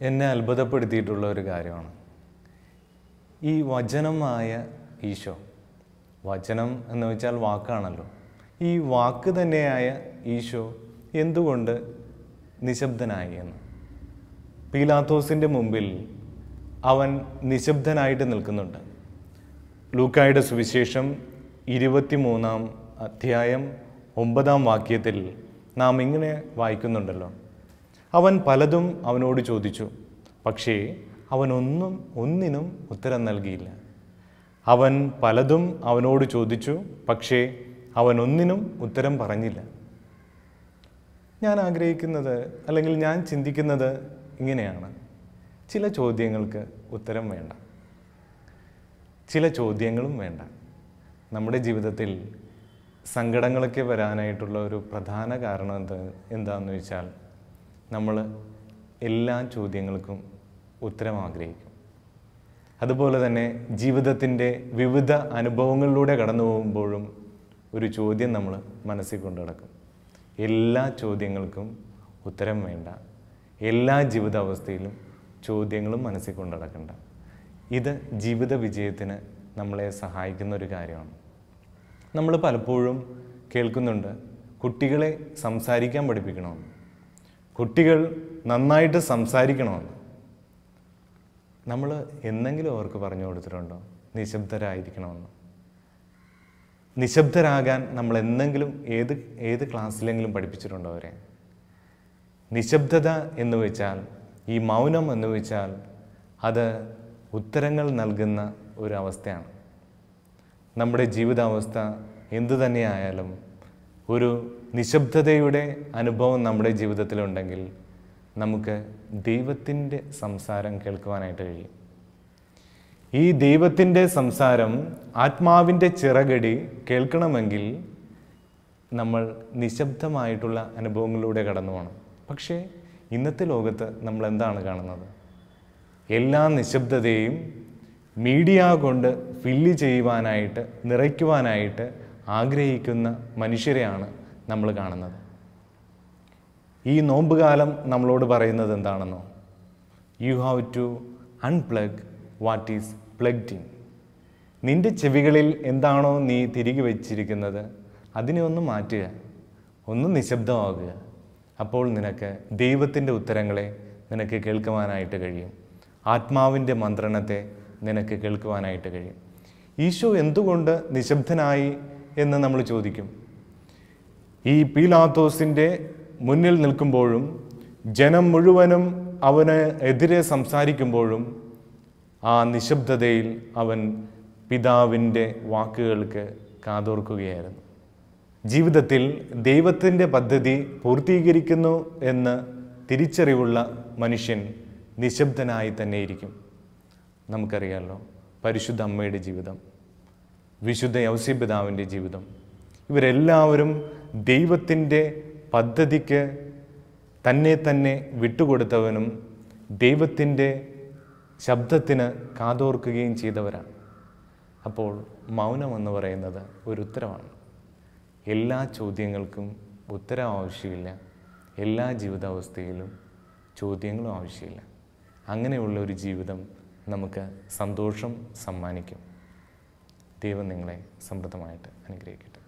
എന്നെ അത്ഭുതപ്പെടുത്തിയിട്ടുള്ള ഒരു കാര്യമാണ്. ഈ വചനമായ ഈശോ വചനം എന്ന് വെച്ചാൽ വാക്കാണല്ലോ. ഈ വാക്ക് തന്നെയായ ഈശോ എന്തുകൊണ്ട് നിശബ്ദനായി എന്ന്? പീലാത്തോസിന്റെ മുമ്പിൽ അവൻ നിശബ്ദനായിട്ട് നിൽക്കുന്നുണ്ട്. ലൂക്കായുടെ സുവിശേഷം ഇരുപത്തിമൂന്നാം അധ്യായം ഒമ്പതാം വാക്യത്തിൽ നാം ഇങ്ങനെ വായിക്കുന്നുണ്ടല്ലോ. അവൻ പലതും അവനോട് ചോദിച്ചു. പക്ഷേ അവനൊന്നും ഒന്നിനും ഉത്തരം നൽകിയില്ല. അവൻ പലതും അവനോട് ചോദിച്ചു പക്ഷേ അവനൊന്നിനും ഉത്തരം പറഞ്ഞില്ല. ഞാൻ ആഗ്രഹിക്കുന്നത് അല്ലെങ്കിൽ ഞാൻ ചിന്തിക്കുന്നത് ഇങ്ങനെയാണ്. ചില ചോദ്യങ്ങൾക്ക് ഉത്തരം വേണ്ട. ചില ചോദ്യങ്ങളും വേണ്ട. നമ്മുടെ ജീവിതത്തിൽ സങ്കടങ്ങളൊക്കെ വരാനായിട്ടുള്ള ഒരു പ്രധാന കാരണം എന്ത് എന്താണെന്ന് വെച്ചാൽ നമ്മൾ എല്ലാ ചോദ്യങ്ങൾക്കും ഉത്തരം ആഗ്രഹിക്കും. അതുപോലെ തന്നെ ജീവിതത്തിന്റെ വിവിധ അനുഭവങ്ങളിലൂടെ കടന്നു പോകുമ്പോഴും ഒരു ചോദ്യം നമ്മൾ മനസ്സിൽ കൊണ്ടു നടക്കും. എല്ലാ ചോദ്യങ്ങൾക്കും ഉത്തരം വേണ്ട. എല്ലാ ജീവിതാവസ്ഥയിലും ചോദ്യങ്ങളും മനസ്സിൽ കൊണ്ടു നടക്കണ്ട. ഇത് ജീവിത വിജയത്തിന് നമ്മളെ സഹായിക്കുന്ന ഒരു കാര്യമാണ്. നമ്മൾ പലപ്പോഴും കേൾക്കുന്നുണ്ട് കുട്ടികളെ സംസാരിക്കാൻ പഠിപ്പിക്കണമെന്ന്. കുട്ടികൾ നന്നായിട്ട് സംസാരിക്കണമെന്ന്. നമ്മൾ എന്തെങ്കിലും അവർക്ക് പറഞ്ഞു കൊടുത്തിട്ടുണ്ടോ? നിശബ്ദരായിരിക്കണമെന്ന്. നിശബ്ദരാകാൻ നമ്മൾ എന്തെങ്കിലും ഏത് ഏത് ക്ലാസ്സിലെങ്കിലും പഠിപ്പിച്ചിട്ടുണ്ടോ അവരെ? നിശബ്ദത എന്ന് വെച്ചാൽ ഈ മൗനം എന്ന് വെച്ചാൽ അത് ഉത്തരങ്ങൾ നൽകുന്ന ഒരു അവസ്ഥയാണ്. നമ്മുടെ ജീവിതാവസ്ഥ എന്തു തന്നെയായാലും ഒരു നിശബ്ദതയുടെ അനുഭവം നമ്മുടെ ജീവിതത്തിലുണ്ടെങ്കിൽ നമുക്ക് ദൈവത്തിന്റെ സംസാരം കേൾക്കുവാനായിട്ട് കഴിയും. ഈ ദൈവത്തിന്റെ സംസാരം ആത്മാവിന്റെ ചിറകടി കേൾക്കണമെങ്കിൽ നമ്മൾ നിശബ്ദമായിട്ടുള്ള അനുഭവങ്ങളിലൂടെ കടന്നു പോകണം. പക്ഷേ ഇന്നത്തെ ലോകത്ത് നമ്മൾ എന്താണ് കാണുന്നത്? എല്ലാ നിശബ്ദതയും മീഡിയ കൊണ്ട് ഫില്ല് ചെയ്യുവാനായിട്ട് നിറയ്ക്കുവാനായിട്ട് ആഗ്രഹിക്കുന്ന മനുഷ്യരെയാണ് നമ്മൾ കാണുന്നത്. ഈ നോമ്പുകാലം നമ്മളോട് പറയുന്നത് എന്താണെന്നോ? You have to unplug what is plugged in നിന്റെ ചെവികളിൽ എന്താണോ നീ തിരികെ വെച്ചിരിക്കുന്നത് അതിനെ ഒന്ന് മാറ്റുക ഒന്ന് നിശബ്ദമാകുക. അപ്പോൾ നിനക്ക് ദൈവത്തിന്റെ ഉത്തരങ്ങളെ നിനക്ക് കേൾക്കുവാനായിട്ട് കഴിയും. ആത്മാവിന്റെ മന്ത്രണത്തെ നിനക്ക് കേൾക്കുവാനായിട്ട് കഴിയും. ഈശോ എന്തുകൊണ്ട് നിശബ്ദനായി എന്ന് നമ്മൾ ചോദിക്കും. ഈ പീലാത്തോസിന്റെ മുന്നിൽ നിൽക്കുമ്പോഴും ജനം മുഴുവനും അവന് എതിരെ സംസാരിക്കുമ്പോഴും ആ നിശബ്ദതയിൽ അവൻ പിതാവിന്റെ വാക്കുകൾക്ക് കാതോർക്കുകയായിരുന്നു. ജീവിതത്തിൽ ദൈവത്തിന്റെ പദ്ധതി പൂർത്തീകരിക്കുന്നു എന്ന് തിരിച്ചറിവുള്ള മനുഷ്യൻ നിശബ്ദനായി തന്നെ ഇരിക്കും നമുക്കറിയാമല്ലോ പരിശുദ്ധ അമ്മയുടെ ജീവിതം. വിശുദ്ധ യൗസിപിതാവിന്റെ ജീവിതം. ഇവരെല്ലാവരും ദൈവത്തിന്റെ പദ്ധതിക്ക് തന്നെ തന്നെ വിട്ടുകൊടുത്തവനും ദൈവത്തിന്റെ ശബ്ദത്തിന് കാതോർക്കുകയും ചെയ്തവരാണ്. അപ്പോൾ മൗനം എന്ന് പറയുന്നത് ഒരു ഉത്തരമാണ് എല്ലാ ചോദ്യങ്ങൾക്കും ഉത്തരം ആവശ്യമില്ല എല്ലാ ജീവിതാവസ്ഥയിലും ചോദ്യങ്ങളും ആവശ്യമില്ല. അങ്ങനെയുള്ള ഒരു ജീവിതം നമുക്ക് സന്തോഷം സമ്മാനിക്കും. ദൈവം നിങ്ങളെ സമൃദ്ധമായിട്ട് അനുഗ്രഹിക്കട്ടെ.